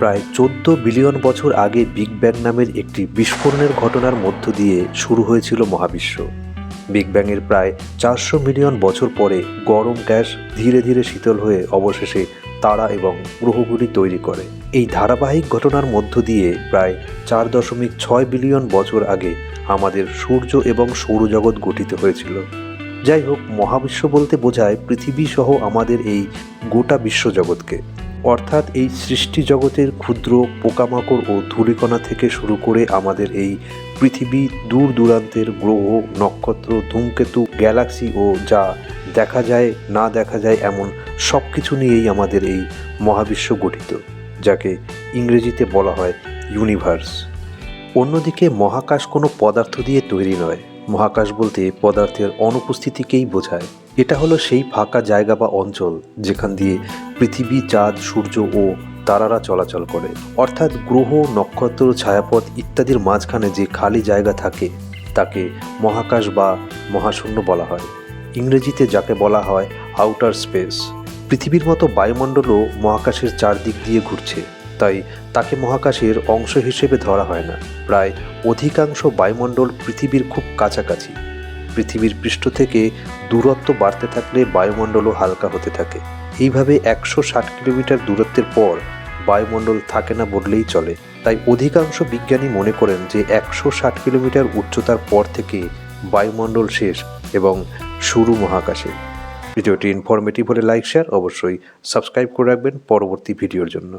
প্রায় চোদ্দ বিলিয়ন বছর আগে বিগ ব্যাং নামের একটি বিস্ফোরণের ঘটনার মধ্য দিয়ে শুরু হয়েছিল মহাবিশ্ব। বিগ ব্যাংয়ের প্রায় চারশো মিলিয়ন বছর পরে গরম গ্যাস ধীরে ধীরে শীতল হয়ে অবশেষে তারা এবং গ্রহগুলি তৈরি করে। এই ধারাবাহিক ঘটনার মধ্য দিয়ে প্রায় চার দশমিক ছয় বিলিয়ন বছর আগে আমাদের সূর্য এবং সৌরজগৎ গঠিত হয়েছিল। যাই হোক, মহাবিশ্ব বলতে বোঝায় পৃথিবী সহ আমাদের এই গোটা বিশ্বজগৎকে। অর্থাৎ এই সৃষ্টি জগতের ক্ষুদ্র পোকামাকড় ও ধূলিকণা থেকে শুরু করে আমাদের এই পৃথিবী দূর দূরান্তের গ্রহ, নক্ষত্র, ধূমকেতু, গ্যালাক্সি ও যা দেখা যায়, না দেখা যায় এমন সব কিছু নিয়েই আমাদের এই মহাবিশ্ব গঠিত, যাকে ইংরেজিতে বলা হয় ইউনিভার্স। অন্যদিকে মহাকাশ কোনো পদার্থ দিয়ে তৈরি নয়। মহাকাশ বলতে পদার্থের অনুপস্থিতিকেই বোঝায়। এটা হলো সেই ফাঁকা জায়গা বা অঞ্চল যেখান দিয়ে পৃথিবী, চাঁদ, সূর্য ও তারারা চলাচল করে। অর্থাৎ গ্রহ, নক্ষত্র, ছায়াপথ ইত্যাদির মাঝখানে যে খালি জায়গা থাকে, তাকে মহাকাশ বা মহাশূন্য বলা হয়। ইংরেজিতে যাকে বলা হয় আউটার স্পেস পৃথিবীর মতো বায়ুমণ্ডলও মহাকাশের চারদিক দিয়ে ঘুরছে। তাই তাকে মহাকাশের অংশ হিসেবে ধরা হয় না। প্রায় অধিকাংশ বায়ুমণ্ডল পৃথিবীর খুব কাছাকাছি। পৃথিবীর পৃষ্ঠ থেকে দূরত্ব বাড়তে থাকলে বায়ুমণ্ডলও হালকা হতে থাকে। এইভাবে একশো ষাট কিলোমিটার দূরত্বের পর বায়ুমণ্ডল থাকে না বললেই চলে। তাই অধিকাংশ বিজ্ঞানী মনে করেন যে একশো ষাট কিলোমিটার উচ্চতার পর থেকে বায়ুমণ্ডল শেষ এবং শুরু মহাকাশে। ভিডিওটি ইনফরমেটিভ হলে লাইক শেয়ার অবশ্যই সাবস্ক্রাইব করে রাখবেন পরবর্তী ভিডিওর জন্য।